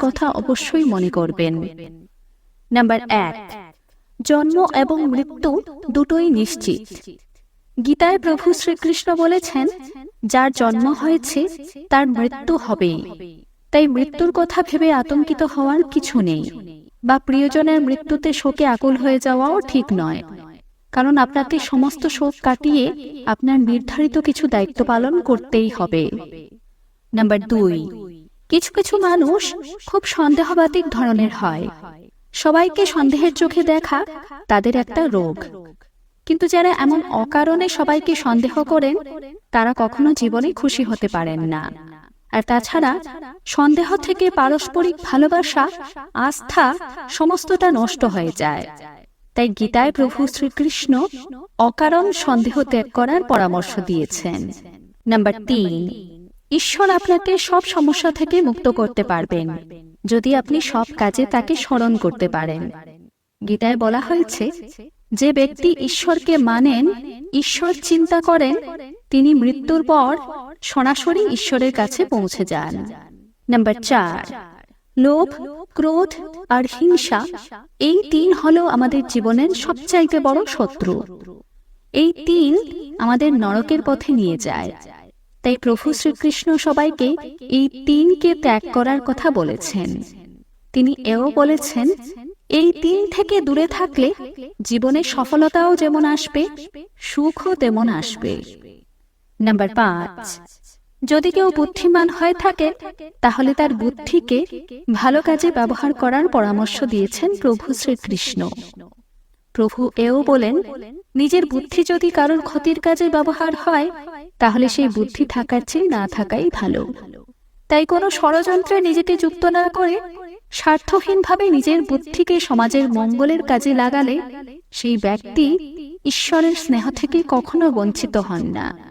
কথা অবশ্যই মনে করবেন। নাম্বার এক, জন্ম এবং মৃত্যু দুটোই নিশ্চিত। গীতায় প্রভু শ্রীকৃষ্ণ বলেছেন, যার জন্ম হয়েছে, তার মৃত্যু হবেই। তাই মৃত্যুর কথা ভেবে আতঙ্কিত হওয়ার কিছু নেই। বা প্রিয়জনের মৃত্যুতে শোকে আকুল হয়ে যাওয়াও ঠিক নয়। কারণ আপনাকে সমস্ত শোক কাটিয়ে আপনার নির্ধারিত কিছু দায়িত্ব পালন করতেই হবে। নাম্বার দুই কিছু কিছু মানুষ খুব সন্দেহবাতিক ধরনের হয়। সবাইকে সন্দেহের চোখে দেখা তাদের একটা রোগ। কিন্তু যারা এমন অকারণে সবাইকে সন্দেহ করেন, তারা কখনো জীবনে খুশি হতে পারেন না। আর তাছাড়া সন্দেহ থেকে পারস্পরিক ভালোবাসা, আস্থা সমস্তটা নষ্ট হয়ে যায়। তাই গীতায় প্রভু শ্রীকৃষ্ণ অকারণ সন্দেহ ত্যাগ করার পরামর্শ দিয়েছেন। নাম্বার তিন ঈশ্বর আপনাকে সব সমস্যা থেকে মুক্ত করতে পারবেন, যদি আপনি সব কাজে তাকে স্মরণ করতে পারেন। গীতায় বলা হয়েছে, যে ব্যক্তি ঈশ্বরকে মানেন, ঈশ্বর চিন্তা করেন, তিনি মৃত্যুর পর সরাসরি ঈশ্বরের কাছে পৌঁছে যান। নাম্বার চার, লোভ, ক্রোধ আর হিংসা, এই তিন হলো আমাদের জীবনের সবচাইতে বড় শত্রু। এই তিন আমাদের নরকের পথে নিয়ে যায়। তাই প্রভু শ্রীকৃষ্ণ সবাইকে এই তিনকে ত্যাগ করার কথা বলেছেন। তিনি এও বলেছেন, এই তিন থেকে দূরে থাকলে জীবনে সফলতাও যেমন আসবে, সুখও তেমন আসবে। নাম্বার পাঁচ, যদি কেউ বুদ্ধিমান হয়ে থাকে, তাহলে তার বুদ্ধিকে ভালো কাজে ব্যবহার করার পরামর্শ দিয়েছেন প্রভু শ্রীকৃষ্ণ। প্রভু এও বলেন, নিজের বুদ্ধি যদি কারোর ক্ষতির কাজে ব্যবহার হয় তাহলে সেই বুদ্ধি থাকার চেয়ে না থাকাই ভালো। তাই কোনো ষড়যন্ত্রে নিজেকে যুক্ত না করে, স্বার্থহীনভাবে নিজের বুদ্ধিকে সমাজের মঙ্গলের কাজে লাগালে, সেই ব্যক্তি ঈশ্বরের স্নেহ থেকে কখনো বঞ্চিত হন না।